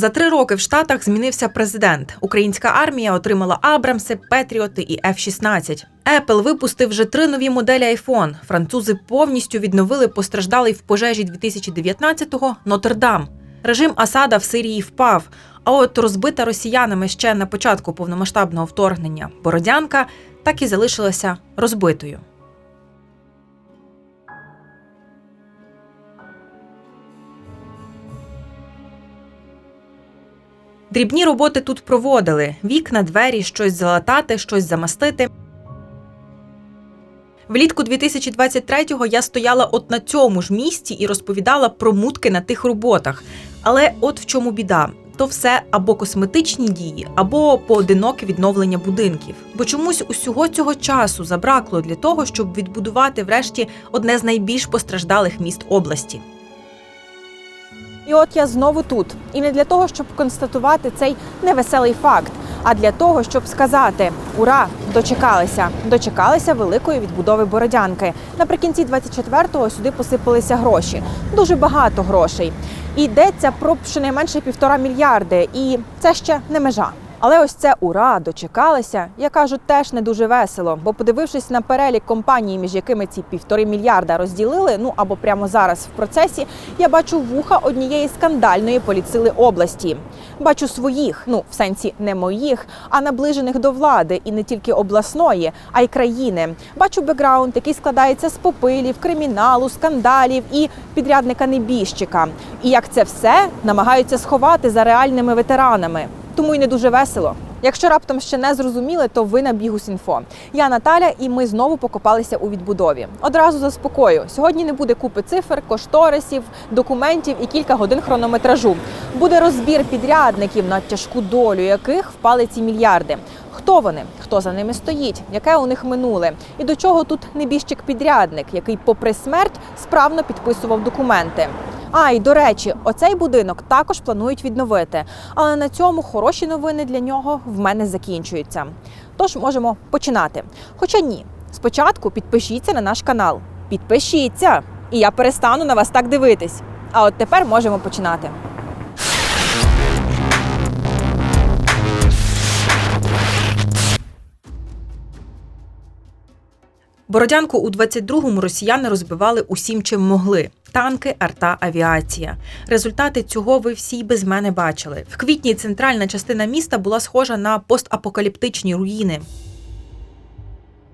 За три роки в Штатах змінився президент. Українська армія отримала Абрамси, Петріоти і F-16. Apple випустив вже три нові моделі iPhone. Французи повністю відновили постраждалий в пожежі 2019-го Нотр-Дам. Режим Асада в Сирії впав. А от розбита росіянами ще на початку повномасштабного вторгнення Бородянка так і залишилася розбитою. Дрібні роботи тут проводили: вікна, двері, щось залатати, щось замастити. Влітку 2023-го я стояла от на цьому ж місці і розповідала про мутки на тих роботах. Але от в чому біда. То все або косметичні дії, або поодиноке відновлення будинків. Бо чомусь усього цього часу забракло для того, щоб відбудувати врешті одне з найбільш постраждалих міст області. І от я знову тут. І не для того, щоб констатувати цей невеселий факт, а для того, щоб сказати: ура, дочекалися! Дочекалися великої відбудови Бородянки. Наприкінці 24-го сюди посипалися гроші. Дуже багато грошей. Йдеться про щонайменше півтора мільярди. І це ще не межа. Але ось це ура, дочекалися. Я кажу, теж не дуже весело. Бо подивившись на перелік компаній, між якими ці півтори мільярда розділили, ну або прямо зараз в процесі, я бачу вуха однієї скандальної поліцили області. Бачу своїх, ну в сенсі не моїх, а наближених до влади, і не тільки обласної, а й країни. Бачу бекграунд, який складається з попилів, криміналу, скандалів і підрядника небіжчика. І як це все намагаються сховати за реальними ветеранами тому й не дуже весело. Якщо раптом ще не зрозуміли, то ви на Бігус.Інфо. Я Наталя, і ми знову покопалися у відбудові. Одразу заспокою. Сьогодні не буде купи цифр, кошторисів, документів і кілька годин хронометражу. Буде розбір підрядників на тяжку долю, яких впали ці мільярди. Хто вони? Хто за ними стоїть? Яке у них минуле? І до чого тут небіжчик-підрядник, який, попри смерть, справно підписував документи? А і до речі, оцей будинок також планують відновити. Але на цьому хороші новини для нього в мене закінчуються. Тож можемо починати. Хоча ні, спочатку підпишіться на наш канал. Підпишіться, і я перестану на вас так дивитись. А от тепер можемо починати. Бородянку у 22-му росіяни розбивали усім, чим могли: танки, арта, авіація. Результати цього ви всі без мене бачили. В квітні центральна частина міста була схожа на постапокаліптичні руїни.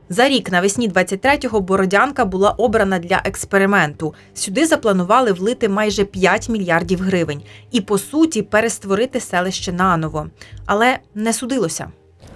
За рік навесні 23-го Бородянка була обрана для експерименту. Сюди запланували влити майже 5 мільярдів гривень і, по суті, перестворити селище наново. Але не судилося.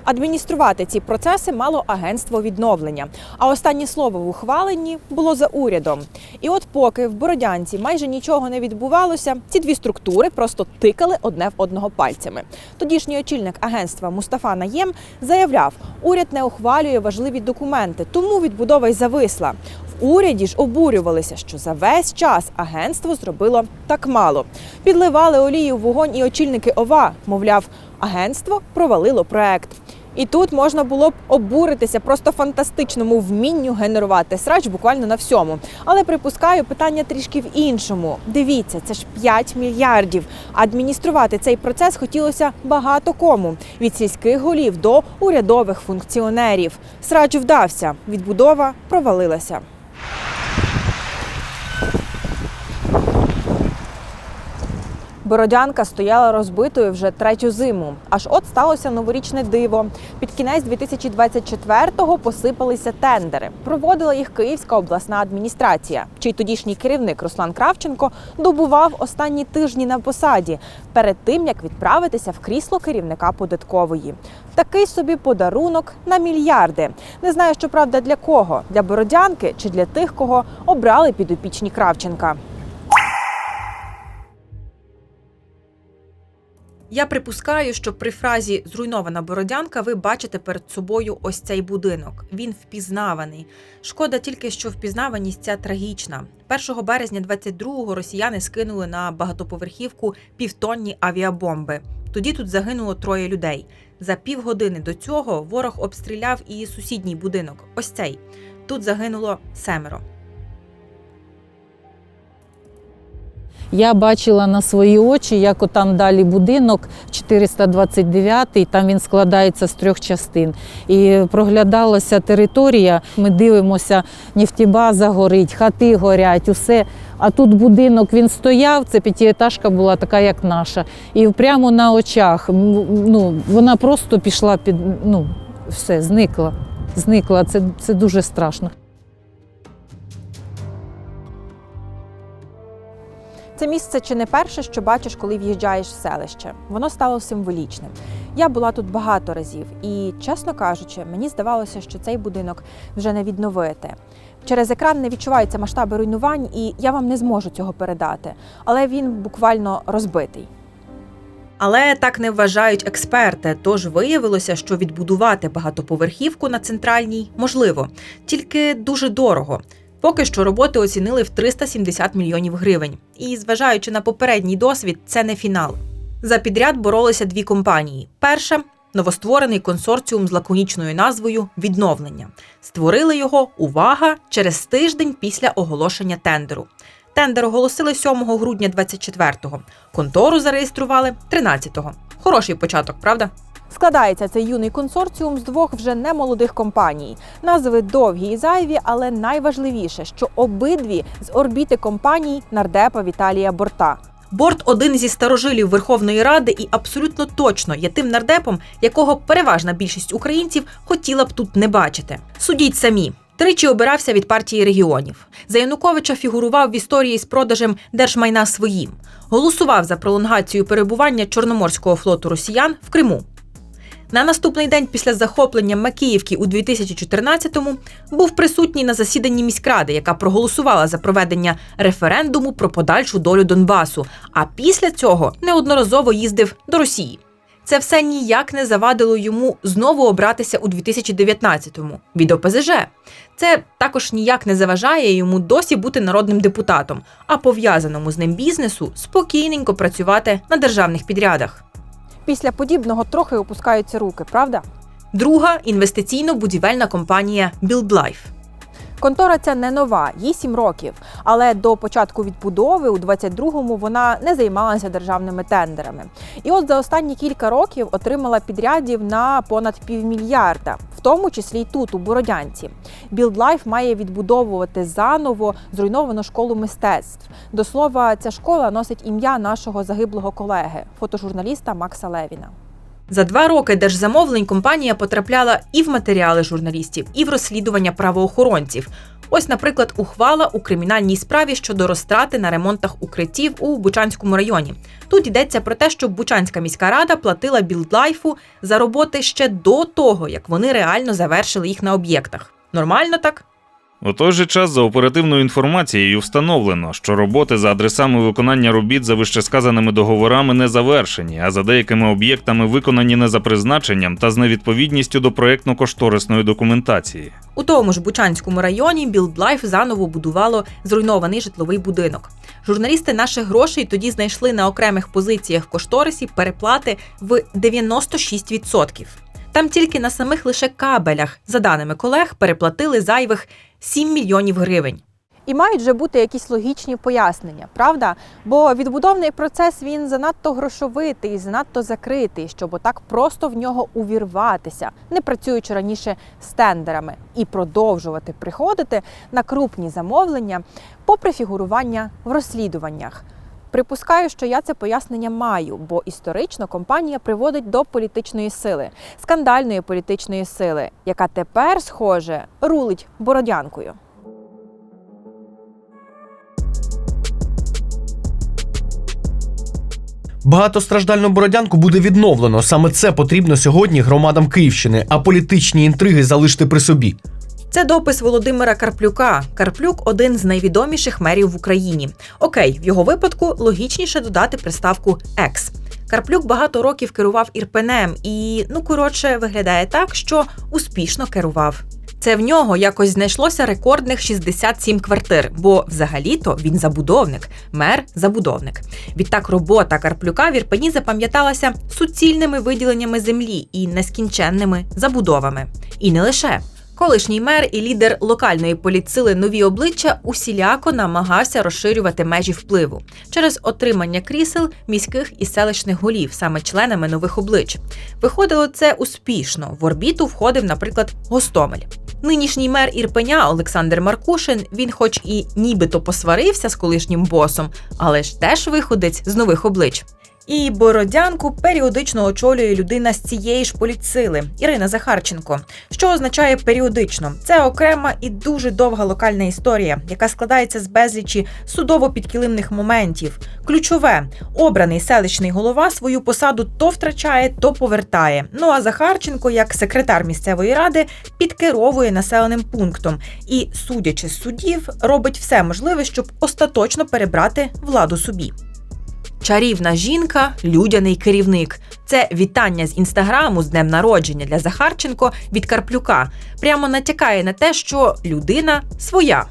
Адмініструвати ці процеси мало агентство відновлення. А останнє слово в ухваленні було за урядом. І от, поки в Бородянці майже нічого не відбувалося, ці дві структури просто тикали одне в одного пальцями. Тодішній очільник агентства Мустафа Наєм заявляв, уряд не ухвалює важливі документи, тому відбудова й зависла. Уряді ж обурювалися, що за весь час агентство зробило так мало. Підливали олію в вогонь і очільники ОВА, мовляв, агентство провалило проект. І тут можна було б обуритися просто фантастичному вмінню генерувати срач буквально на всьому. Але припускаю питання трішки в іншому. Дивіться, це ж 5 мільярдів. Адмініструвати цей процес хотілося багато кому від сільських голів до урядових функціонерів. Срач вдався, відбудова провалилася. Бородянка стояла розбитою вже третю зиму. Аж от сталося новорічне диво. Під кінець 2024-го посипалися тендери. Проводила їх Київська обласна адміністрація, чий тодішній керівник Руслан Кравченко добував останні тижні на посаді перед тим як відправитися в крісло керівника податкової. Такий собі подарунок на мільярди. Не знаю, що правда для кого для бородянки чи для тих, кого обрали підопічні Кравченка. Я припускаю, що при фразі зруйнована бородянка ви бачите перед собою ось цей будинок. Він впізнаваний. Шкода тільки, що впізнаваність ця трагічна. 1 березня 22-го росіяни скинули на багатоповерхівку півтонні авіабомби. Тоді тут загинуло троє людей. За півгодини до цього ворог обстріляв і сусідній будинок. Ось цей. Тут загинуло семеро. Я бачила на свої очі, як отам далі будинок 429, там він складається з трьох частин. І проглядалася територія. Ми дивимося, нефтібаза горить, хати горять, усе. А тут будинок він стояв, це п'ятиэтажка була така, як наша. І прямо на очах ну, вона просто пішла під ну, все, зникла. Зникла. Це, це дуже страшно. Це місце чи не перше, що бачиш, коли в'їжджаєш в селище. Воно стало символічним. Я була тут багато разів, і, чесно кажучи, мені здавалося, що цей будинок вже не відновити. Через екран не відчуваються масштаби руйнувань, і я вам не зможу цього передати. Але він буквально розбитий. Але так не вважають експерти. Тож виявилося, що відбудувати багатоповерхівку на центральній можливо, тільки дуже дорого. Поки що роботи оцінили в 370 мільйонів гривень. І зважаючи на попередній досвід, це не фінал. За підряд боролися дві компанії. Перша новостворений консорціум з лаконічною назвою Відновлення. Створили його увага через тиждень після оголошення тендеру. Тендер оголосили 7 грудня 24-го. Контору зареєстрували 13-го. Хороший початок, правда? Складається цей юний консорціум з двох вже немолодих компаній. Назви довгі і зайві, але найважливіше, що обидві з орбіти компаній нардепа Віталія Борта. Борт один зі старожилів Верховної Ради і абсолютно точно є тим нардепом, якого переважна більшість українців хотіла б тут не бачити. Судіть самі. Тричі обирався від партії регіонів. За Януковича фігурував в історії з продажем держмайна своїм. Голосував за пролонгацію перебування Чорноморського флоту росіян в Криму. На наступний день після захоплення Макіївки у 2014-му був присутній на засіданні міськради, яка проголосувала за проведення референдуму про подальшу долю Донбасу. А після цього неодноразово їздив до Росії. Це все ніяк не завадило йому знову обратися у 2019-му від ОПЗЖ. Це також ніяк не заважає йому досі бути народним депутатом, а пов'язаному з ним бізнесу спокійненько працювати на державних підрядах. Після подібного трохи опускаються руки, правда? Друга інвестиційно-будівельна компанія BuildLife. Контора ця не нова, їй 7 років. Але до початку відбудови у 22-му вона не займалася державними тендерами. І от за останні кілька років отримала підрядів на понад півмільярда, в тому числі й тут, у Бородянці. BuildLife має відбудовувати заново зруйновану школу мистецтв. До слова, ця школа носить ім'я нашого загиблого колеги, фотожурналіста Макса Левіна. За два роки держзамовлень компанія потрапляла і в матеріали журналістів, і в розслідування правоохоронців. Ось, наприклад, ухвала у кримінальній справі щодо розтрати на ремонтах укриттів у Бучанському районі. Тут йдеться про те, що Бучанська міська рада платила білдлайфу за роботи ще до того, як вони реально завершили їх на об'єктах. Нормально так? У той же час за оперативною інформацією встановлено, що роботи за адресами виконання робіт за вищесказаними договорами не завершені, а за деякими об'єктами виконані не за призначенням та з невідповідністю до проектно-кошторисної документації. У тому ж Бучанському районі BuildLife заново будувало зруйнований житловий будинок. Журналісти наших грошей тоді знайшли на окремих позиціях в кошторисі переплати в 96%. Там тільки на самих лише кабелях, за даними колег, переплатили зайвих 7 мільйонів гривень. І мають же бути якісь логічні пояснення, правда? Бо відбудовний процес він занадто грошовитий, занадто закритий, щоб отак просто в нього увірватися, не працюючи раніше з тендерами, і продовжувати приходити на крупні замовлення попри фігурування в розслідуваннях. Припускаю, що я це пояснення маю, бо історично компанія приводить до політичної сили, скандальної політичної сили, яка тепер, схоже, рулить бородянкою. Багатостраждальну бородянку буде відновлено. Саме це потрібно сьогодні громадам Київщини, а політичні інтриги залишити при собі. Це допис Володимира Карплюка. Карплюк один з найвідоміших мерів в Україні. Окей, в його випадку логічніше додати приставку екс. Карплюк багато років керував Ірпенем і, ну коротше, виглядає так, що успішно керував. Це в нього якось знайшлося рекордних 67 квартир, бо взагалі-то він забудовник, мер забудовник. Відтак робота Карплюка в Ірпені запам'яталася суцільними виділеннями землі і нескінченними забудовами. І не лише. Колишній мер і лідер локальної політсили нові обличчя усіляко намагався розширювати межі впливу через отримання крісел міських і селищних голів, саме членами нових облич. Виходило це успішно. В орбіту входив, наприклад, Гостомель. Нинішній мер Ірпеня Олександр Маркушин. Він, хоч і нібито посварився з колишнім босом, але ж теж виходець з нових облич. І Бородянку періодично очолює людина з цієї ж політсили Ірина Захарченко. Що означає періодично? Це окрема і дуже довга локальна історія, яка складається з безлічі судово-підкилимних моментів. Ключове обраний селищний голова свою посаду то втрачає, то повертає. Ну а Захарченко, як секретар місцевої ради, підкеровує населеним пунктом і, судячи з судів, робить все можливе, щоб остаточно перебрати владу собі. Чарівна жінка, людяний керівник. Це вітання з інстаграму з днем народження для Захарченко від Карплюка. Прямо натякає на те, що людина своя.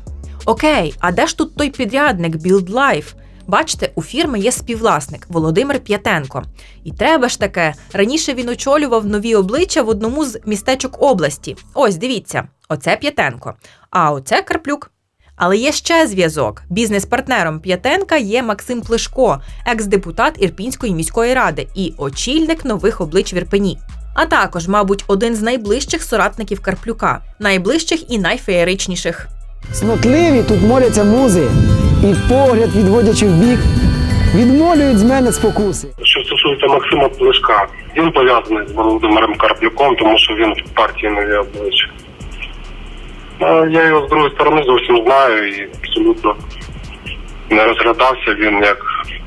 Окей, а де ж тут той підрядник Build Life? Бачите, у фірми є співвласник Володимир П'ятенко. І треба ж таке, раніше він очолював нові обличчя в одному з містечок області. Ось дивіться, оце П'ятенко, а оце Карплюк. Але є ще зв'язок. Бізнес-партнером П'ятенка є Максим Плешко, екс-депутат Ірпінської міської ради і очільник нових облич в Ірпені. А також, мабуть, один з найближчих соратників Карплюка, найближчих і найфеєричніших. Снотливі тут моляться музи, і погляд, відводячи в бік, відмолюють з мене спокуси. Що стосується Максима Плешка, він пов'язаний з Володимиром Карплюком, тому що він в партії нові обличчя. А Я його з другої сторони зовсім знаю і абсолютно не розглядався він як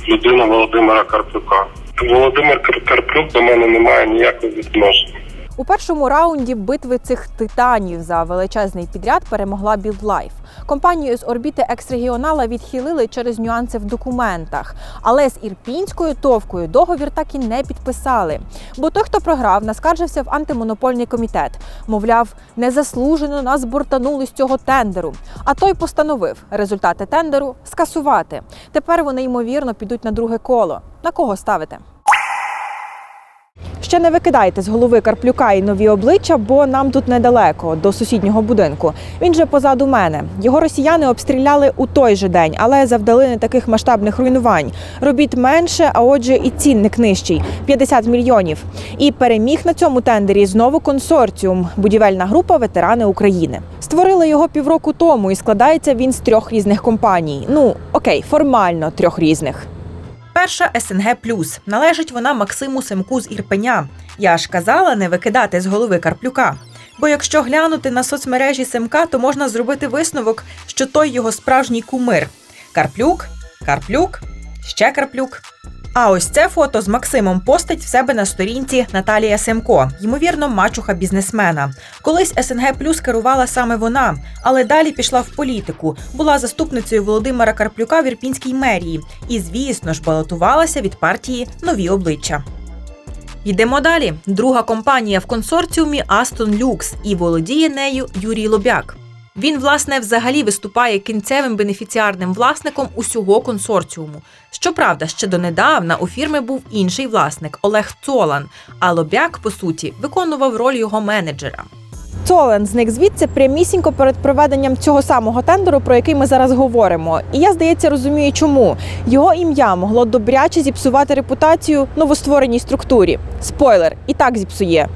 людина Володимира Карплюка. Володимир Кар- Карплюк до мене не має ніякого відношення. У першому раунді битви цих титанів за величезний підряд перемогла BuildLife. Компанію з орбіти екс-регіонала відхилили через нюанси в документах, але з ірпінською товкою договір так і не підписали. Бо той, хто програв, наскаржився в антимонопольний комітет. Мовляв, незаслужено нас бортанули з цього тендеру. А той постановив результати тендеру скасувати. Тепер вони ймовірно підуть на друге коло. На кого ставите? Ще не викидайте з голови Карплюка і нові обличчя, бо нам тут недалеко до сусіднього будинку. Він же позаду мене. Його росіяни обстріляли у той же день, але завдали не таких масштабних руйнувань. Робіт менше, а отже, і цінник нижчий 50 мільйонів. І переміг на цьому тендері знову консорціум будівельна група Ветерани України. Створили його півроку тому, і складається він з трьох різних компаній. Ну окей, формально трьох різних. Перша СНГ Плюс належить вона Максиму Семку з Ірпеня. Я ж казала не викидати з голови Карплюка. Бо якщо глянути на соцмережі Семка, то можна зробити висновок, що той його справжній кумир. Карплюк, Карплюк, ще Карплюк. А ось це фото з Максимом постить в себе на сторінці Наталія Семко, ймовірно, мачуха бізнесмена. Колись СНГ Плюс керувала саме вона, але далі пішла в політику, була заступницею Володимира Карплюка в Ірпінській мерії і, звісно ж, балотувалася від партії Нові обличчя. Йдемо далі. Друга компанія в консорціумі Aston Lux і володіє нею Юрій Лобяк. Він, власне, взагалі виступає кінцевим бенефіціарним власником усього консорціуму. Щоправда, ще донедавна у фірми був інший власник Олег Цолан, а Лобяк, по суті, виконував роль його менеджера. Цолен зник звідси прямісінько перед проведенням цього самого тендеру, про який ми зараз говоримо. І я, здається, розумію, чому його ім'я могло добряче зіпсувати репутацію новоствореній структурі. Спойлер, і так зіпсує.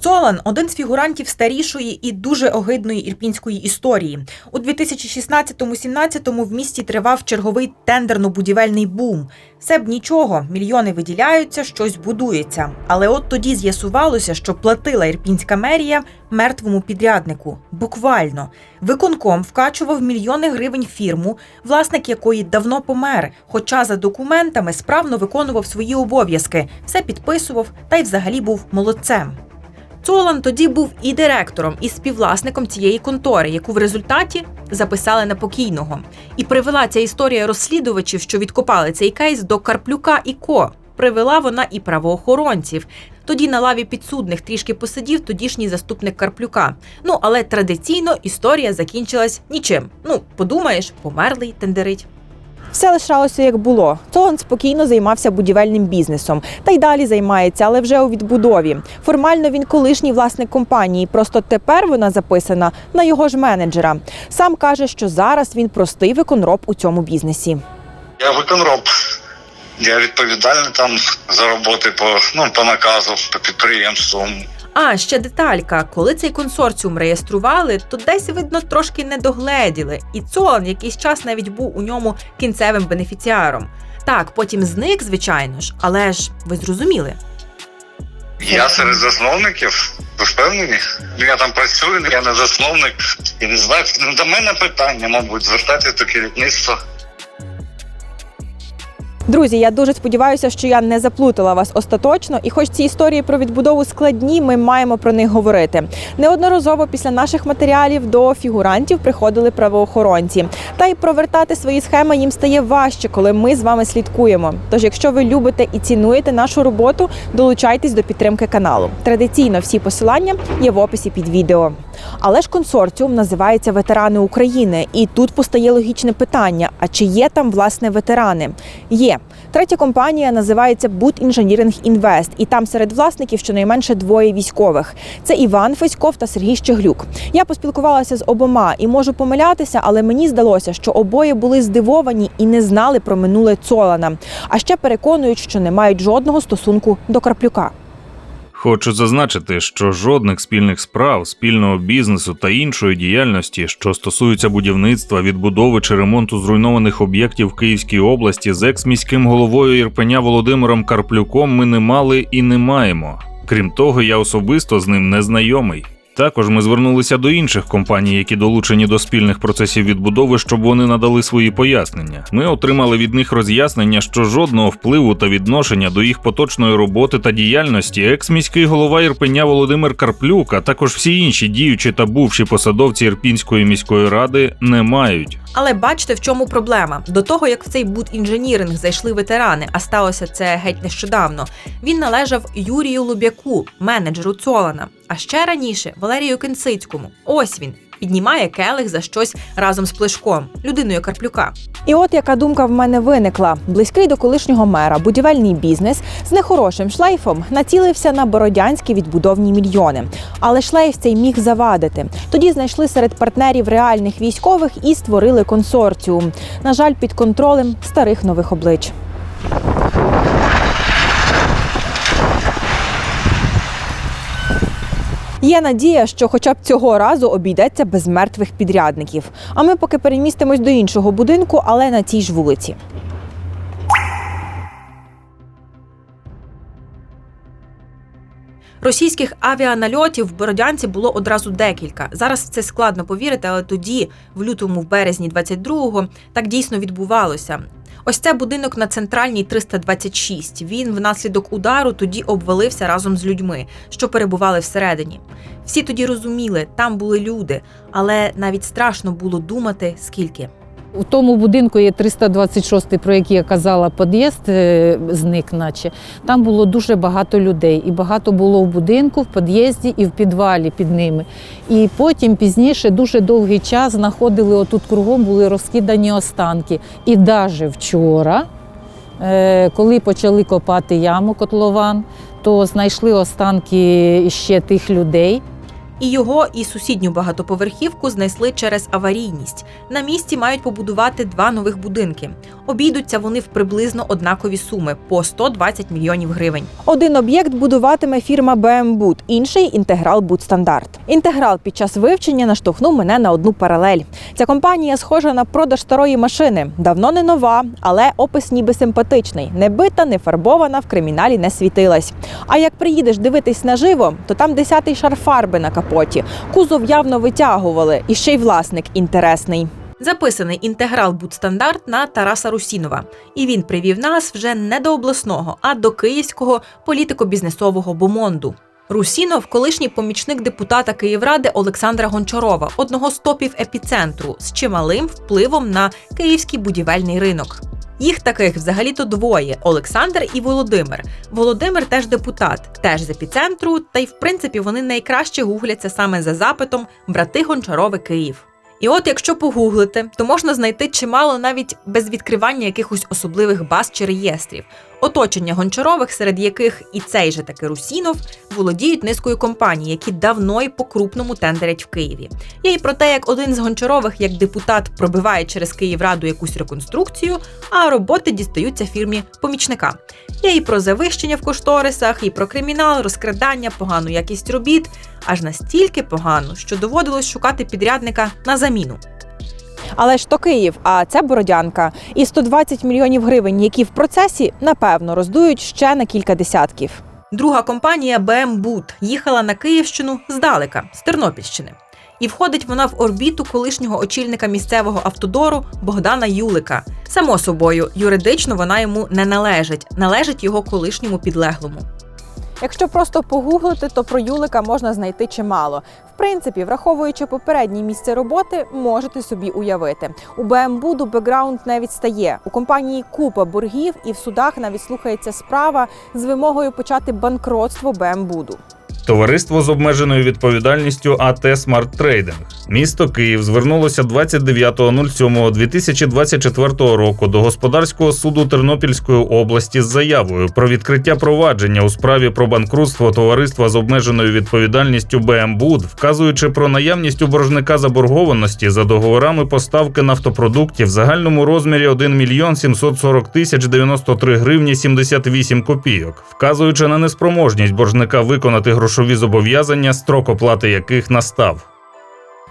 Цолан один з фігурантів старішої і дуже огидної ірпінської історії. У 2016-17 в місті тривав черговий тендерно-будівельний бум. Все б нічого, мільйони виділяються, щось будується. Але от тоді з'ясувалося, що платила ірпінська мерія мертвому підряднику. Буквально виконком вкачував мільйони гривень фірму, власник якої давно помер. Хоча за документами справно виконував свої обов'язки, все підписував та й взагалі був молодцем. Цолан тоді був і директором, і співвласником цієї контори, яку в результаті записали на покійного. І привела ця історія розслідувачів, що відкопали цей кейс до Карплюка і Ко. Привела вона і правоохоронців. Тоді на лаві підсудних трішки посидів тодішній заступник Карплюка. Ну але традиційно історія закінчилась нічим. Ну, подумаєш, померлий тендерить. Все лишалося як було. Цолан спокійно займався будівельним бізнесом та й далі займається, але вже у відбудові. Формально він колишній власник компанії. Просто тепер вона записана на його ж менеджера. Сам каже, що зараз він простий виконроб у цьому бізнесі. Я виконроб. Я відповідальний там за роботи по, ну, по наказу, по підприємству. А ще деталька: коли цей консорціум реєстрували, то десь видно трошки не догледіли, і Цолан якийсь час навіть був у ньому кінцевим бенефіціаром. Так, потім зник, звичайно ж, але ж ви зрозуміли. Я серед засновників, ви впевнені? Ну, Я там працюю, я не засновник. І не знаю, до мене питання, мабуть, звертайтесь до керівництва. Друзі, я дуже сподіваюся, що я не заплутала вас остаточно, і хоч ці історії про відбудову складні, ми маємо про них говорити. Неодноразово після наших матеріалів до фігурантів приходили правоохоронці. Та й провертати свої схеми їм стає важче, коли ми з вами слідкуємо. Тож, якщо ви любите і цінуєте нашу роботу, долучайтесь до підтримки каналу. Традиційно всі посилання є в описі під відео. Але ж консорціум називається Ветерани України, і тут постає логічне питання: а чи є там власне ветерани? Є третя компанія називається Engineering Invest, і там серед власників щонайменше двоє військових. Це Іван Феськов та Сергій Щеглюк. Я поспілкувалася з обома і можу помилятися, але мені здалося, що обоє були здивовані і не знали про минуле Цолана. А ще переконують, що не мають жодного стосунку до Карплюка. Хочу зазначити, що жодних спільних справ, спільного бізнесу та іншої діяльності, що стосуються будівництва, відбудови чи ремонту зруйнованих об'єктів в Київській області з екс-міським головою Ірпеня Володимиром Карплюком ми не мали і не маємо. Крім того, я особисто з ним не знайомий. Також ми звернулися до інших компаній, які долучені до спільних процесів відбудови, щоб вони надали свої пояснення. Ми отримали від них роз'яснення, що жодного впливу та відношення до їх поточної роботи та діяльності екс-міський голова Ірпеня Володимир Карплюк, а також всі інші діючі та бувші посадовці Ірпінської міської ради не мають. Але бачите, в чому проблема? До того як в цей бут-інженіринг зайшли ветерани, а сталося це геть нещодавно. Він належав Юрію Лубяку, менеджеру Цолана. А ще раніше Валерію Кенцицькому. Ось він піднімає келих за щось разом з плешком, людиною Карплюка. І от яка думка в мене виникла: близький до колишнього мера, будівельний бізнес з нехорошим шлейфом націлився на бородянські відбудовні мільйони. Але шлейф цей міг завадити. Тоді знайшли серед партнерів реальних військових і створили консорціум. На жаль, під контролем старих нових облич. Є надія, що хоча б цього разу обійдеться без мертвих підрядників. А ми поки перемістимось до іншого будинку, але на цій ж вулиці. Російських авіанальотів в Бородянці було одразу декілька. Зараз в це складно повірити, але тоді, в лютому, в березні 22-го, так дійсно відбувалося. Ось це будинок на центральній 326. Він внаслідок удару тоді обвалився разом з людьми, що перебували всередині. Всі тоді розуміли, там були люди, але навіть страшно було думати, скільки. У тому будинку є 326, про який я казала, під'їзд е, зник, наче там було дуже багато людей, і багато було в будинку, в під'їзді і в підвалі під ними. І потім пізніше дуже довгий час знаходили отут кругом, були розкидані останки. І навіть вчора, е, коли почали копати яму котлован, то знайшли останки ще тих людей. І його, і сусідню багатоповерхівку знесли через аварійність. На місці мають побудувати два нових будинки. Обійдуться вони в приблизно однакові суми по 120 мільйонів гривень. Один об'єкт будуватиме фірма BM інший інтеграл Будстандарт. Інтеграл під час вивчення наштовхнув мене на одну паралель. Ця компанія схожа на продаж старої машини. Давно не нова, але опис ніби симпатичний. Не бита, не фарбована, в криміналі не світилась. А як приїдеш дивитись наживо, то там десятий шар фарби на капоті. Кузов явно витягували, і ще й власник інтересний. Записаний інтеграл Будстандарт на Тараса Русінова. І він привів нас вже не до обласного, а до київського політико-бізнесового бомонду. Русінов колишній помічник депутата Київради Олександра Гончарова, одного з топів епіцентру, з чималим впливом на київський будівельний ринок. Їх таких взагалі-то двоє: Олександр і Володимир. Володимир теж депутат, теж з епіцентру, та й в принципі вони найкраще гугляться саме за запитом брати Гончарови Київ. І от, якщо погуглити, то можна знайти чимало навіть без відкривання якихось особливих баз чи реєстрів. Оточення гончарових, серед яких і цей же таки Русінов, володіють низкою компаній, які давно і по-крупному тендерять в Києві. Є і про те, як один з гончарових, як депутат, пробиває через Київраду якусь реконструкцію, а роботи дістаються фірмі помічника. Є і про завищення в кошторисах, і про кримінал, розкрадання, погану якість робіт, аж настільки погано, що доводилось шукати підрядника на заміну. Але ж то Київ, а це Бородянка. І 120 мільйонів гривень, які в процесі, напевно, роздують ще на кілька десятків. Друга компанія БМ Бут їхала на Київщину здалека, з Тернопільщини. І входить вона в орбіту колишнього очільника місцевого автодору Богдана Юлика. Само собою, юридично вона йому не належить, належить його колишньому підлеглому. Якщо просто погуглити, то про Юлика можна знайти чимало. В принципі, враховуючи попереднє місце роботи, можете собі уявити. У БМБуду бекграунд не відстає. У компанії купа боргів, і в судах навіть слухається справа з вимогою почати банкротство БМБуду. Товариство з обмеженою відповідальністю АТ Смарт Трейдинг. Місто Київ звернулося 29.07.2024 року до господарського суду Тернопільської області з заявою про відкриття провадження у справі про банкрутство товариства з обмеженою відповідальністю БМБУД, вказуючи про наявність у боржника заборгованості за договорами поставки нафтопродуктів в загальному розмірі 1 мільйон 740 тисяч 93 гривні 78 копійок, вказуючи на неспроможність боржника виконати грошові зобов'язання, строк оплати яких настав.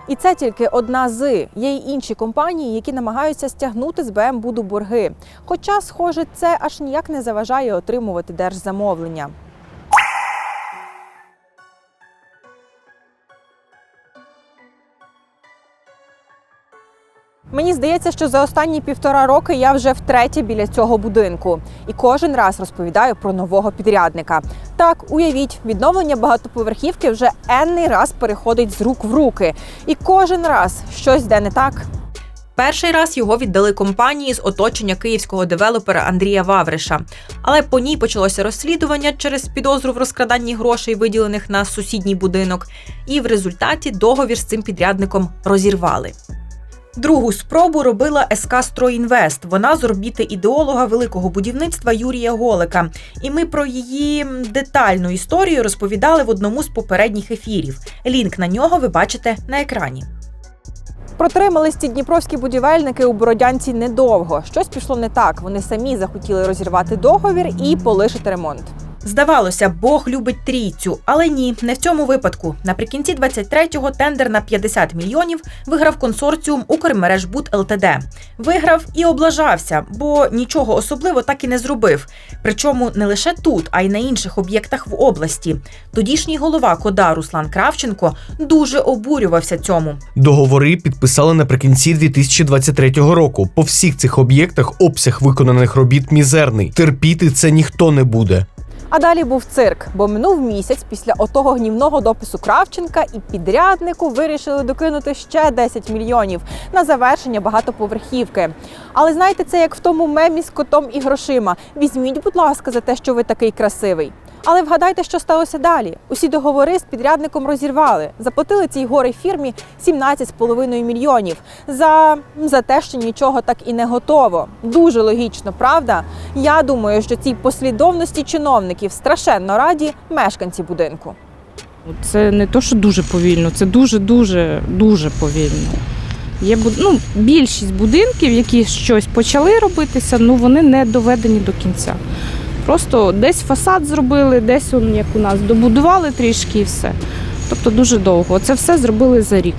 І це тільки одна з є й інші компанії, які намагаються стягнути з БМ Буду борги. Хоча, схоже, це аж ніяк не заважає отримувати держзамовлення. Мені здається, що за останні півтора роки я вже втретє біля цього будинку і кожен раз розповідаю про нового підрядника. Так, уявіть, відновлення багатоповерхівки вже енний раз переходить з рук в руки, і кожен раз щось йде не так. Перший раз його віддали компанії з оточення київського девелопера Андрія Вавриша. Але по ній почалося розслідування через підозру в розкраданні грошей, виділених на сусідній будинок, і в результаті договір з цим підрядником розірвали. Другу спробу робила СК «Стройінвест». Вона з орбіти ідеолога великого будівництва Юрія Голика. І ми про її детальну історію розповідали в одному з попередніх ефірів. Лінк на нього ви бачите на екрані. Протримались ці дніпровські будівельники у Бородянці недовго. Щось пішло не так. Вони самі захотіли розірвати договір і полишити ремонт. Здавалося, Бог любить трійцю, але ні, не в цьому випадку. Наприкінці 23-го тендер на 50 мільйонів виграв консорціум Укрмережбуд ЛТД. Виграв і облажався, бо нічого особливо так і не зробив. Причому не лише тут, а й на інших об'єктах в області. Тодішній голова КОДА Руслан Кравченко дуже обурювався цьому. Договори підписали наприкінці 2023 року. По всіх цих об'єктах обсяг виконаних робіт мізерний. Терпіти це ніхто не буде. А далі був цирк, бо минув місяць після отого гнівного допису Кравченка, і підряднику вирішили докинути ще 10 мільйонів на завершення багатоповерхівки. Але знаєте, це як в тому мемі з котом і грошима. Візьміть, будь ласка, за те, що ви такий красивий. Але вгадайте, що сталося далі. Усі договори з підрядником розірвали. Заплатили цій горе фірмі 17,5 мільйонів за, за те, що нічого так і не готово. Дуже логічно, правда? Я думаю, що цій послідовності чиновників страшенно раді мешканці будинку. Це не то, що дуже повільно, це дуже, дуже, дуже повільно. Є ну, більшість будинків, які щось почали робитися, ну вони не доведені до кінця. Просто десь фасад зробили, десь он, як у нас добудували трішки і все. Тобто дуже довго. Це все зробили за рік.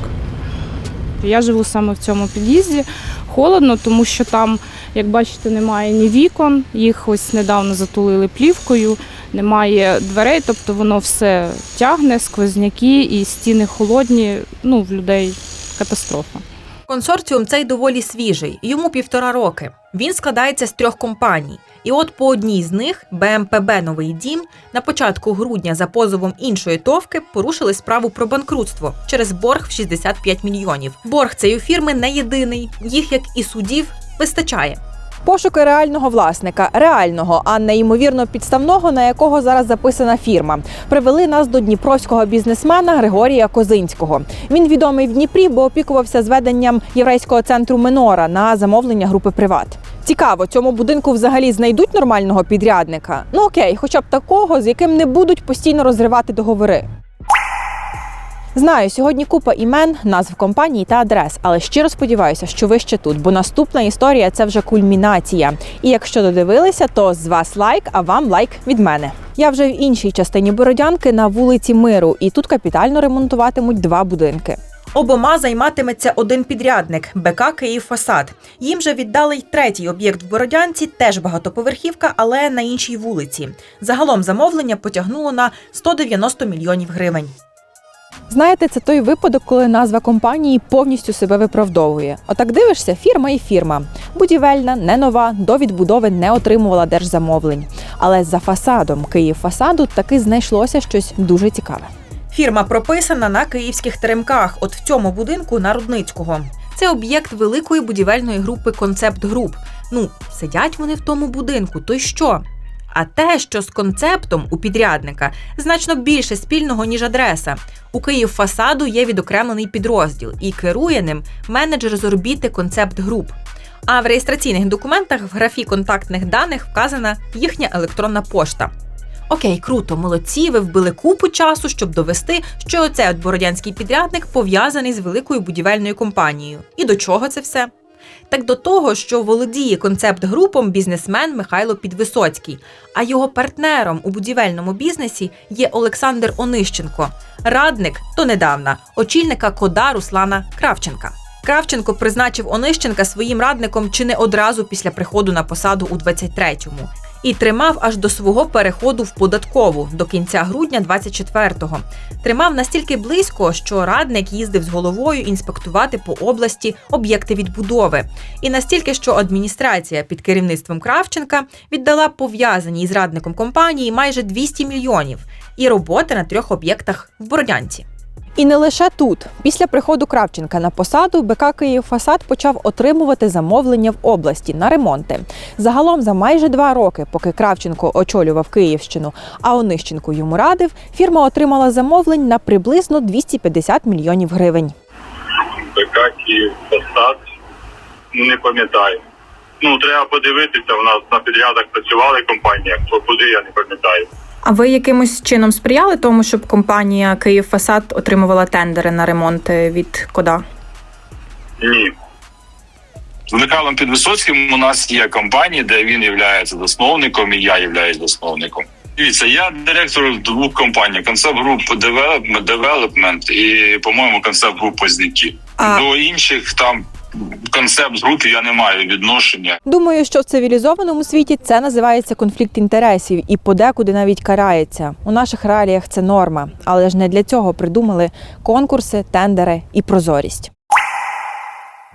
Я живу саме в цьому під'їзді. Холодно, тому що там, як бачите, немає ні вікон, їх ось недавно затулили плівкою, немає дверей, тобто воно все тягне, сквозняки і стіни холодні. Ну, в людей катастрофа. Консорціум цей доволі свіжий, йому півтора роки. Він складається з трьох компаній. І от по одній з них БМПБ Новий Дім на початку грудня за позовом іншої товки порушили справу про банкрутство через борг в 65 мільйонів. Борг цієї фірми не єдиний, їх як і судів вистачає. Пошуки реального власника, реального, а не ймовірно підставного, на якого зараз записана фірма, привели нас до дніпровського бізнесмена Григорія Козинського. Він відомий в Дніпрі, бо опікувався зведенням єврейського центру Минора на замовлення групи Приват. Цікаво, цьому будинку взагалі знайдуть нормального підрядника. Ну окей, хоча б такого, з яким не будуть постійно розривати договори. Знаю, сьогодні купа імен, назв компаній та адрес, але щиро сподіваюся, що ви ще тут, бо наступна історія це вже кульмінація. І якщо додивилися, то з вас лайк, а вам лайк від мене. Я вже в іншій частині Бородянки на вулиці Миру, і тут капітально ремонтуватимуть два будинки. Обома займатиметься один підрядник БК Київ Фасад. Їм же віддали й третій об'єкт в Бородянці, теж багатоповерхівка, але на іншій вулиці. Загалом замовлення потягнуло на 190 мільйонів гривень. Знаєте, це той випадок, коли назва компанії повністю себе виправдовує. Отак дивишся, фірма і фірма. Будівельна, не нова, до відбудови не отримувала держзамовлень. Але за фасадом Київ фасаду таки знайшлося щось дуже цікаве. Фірма прописана на київських теремках, от в цьому будинку на Рудницького. Це об'єкт великої будівельної групи Концепт Груп. Ну, сидять вони в тому будинку, то й що? А те, що з концептом у підрядника значно більше спільного, ніж адреса. У Київ фасаду є відокремлений підрозділ і керує ним менеджер з орбіти концепт груп. А в реєстраційних документах в графі контактних даних вказана їхня електронна пошта. Окей, круто, молодці, ви вбили купу часу, щоб довести, що оцей от бородянський підрядник пов'язаний з великою будівельною компанією. І до чого це все? Так до того, що володіє концепт групом бізнесмен Михайло Підвисоцький, а його партнером у будівельному бізнесі є Олександр Онищенко, радник донедавна, очільника кода Руслана Кравченка. Кравченко призначив Онищенка своїм радником чи не одразу після приходу на посаду у 23-му і тримав аж до свого переходу в податкову до кінця грудня 24-го. Тримав настільки близько, що радник їздив з головою інспектувати по області об'єкти відбудови, і настільки, що адміністрація під керівництвом Кравченка віддала пов'язаній з радником компанії майже 200 мільйонів і роботи на трьох об'єктах в Бородянці. І не лише тут. Після приходу Кравченка на посаду БК Київ Фасад почав отримувати замовлення в області на ремонти. Загалом за майже два роки, поки Кравченко очолював Київщину, а Онищенко йому радив, фірма отримала замовлень на приблизно 250 мільйонів гривень. БК Київ Посад не пам'ятаю. Ну, треба подивитися, у нас на підрядах працювали компанії, хто куди, я не пам'ятаю. А ви якимось чином сприяли тому, щоб компанія Київ Фасад отримувала тендери на ремонт е, від кода? Ні. З Михайлом Підвисоцьким у нас є компанія, де він є засновником, і я є засновником. Дивіться, я директор двох компаній: концепт груп Development, Development і, по-моєму, концепт груп Позняки. До інших там концепт групи я не маю відношення. Думаю, що в цивілізованому світі це називається конфлікт інтересів і подекуди навіть карається. У наших реаліях це норма, але ж не для цього придумали конкурси, тендери і прозорість.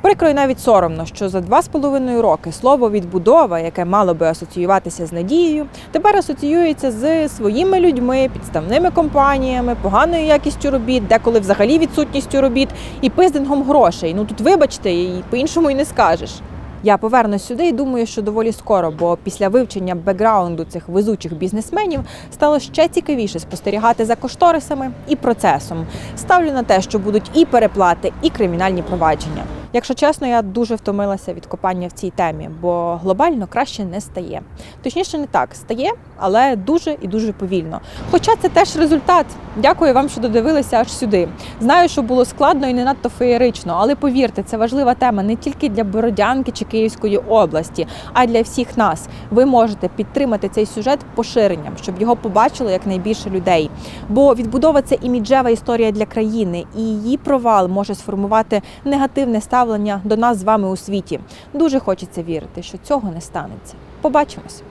Прикро і навіть соромно, що за два з половиною роки слово відбудова, яке мало би асоціюватися з надією, тепер асоціюється з своїми людьми, підставними компаніями, поганою якістю робіт, деколи взагалі відсутністю робіт і пиздингом грошей. Ну тут вибачте, і по-іншому й не скажеш. Я повернусь сюди і думаю, що доволі скоро, бо після вивчення бекграунду цих везучих бізнесменів стало ще цікавіше спостерігати за кошторисами і процесом. Ставлю на те, що будуть і переплати, і кримінальні провадження. Якщо чесно, я дуже втомилася від копання в цій темі, бо глобально краще не стає. Точніше, не так стає, але дуже і дуже повільно. Хоча це теж результат. Дякую вам, що додивилися аж сюди. Знаю, що було складно і не надто феєрично, але повірте, це важлива тема не тільки для Бородянки чи Київської області, а й для всіх нас. Ви можете підтримати цей сюжет поширенням, щоб його побачило якнайбільше людей. Бо відбудова це іміджева історія для країни, і її провал може сформувати негативне ставлення до нас з вами у світі. Дуже хочеться вірити, що цього не станеться. Побачимось.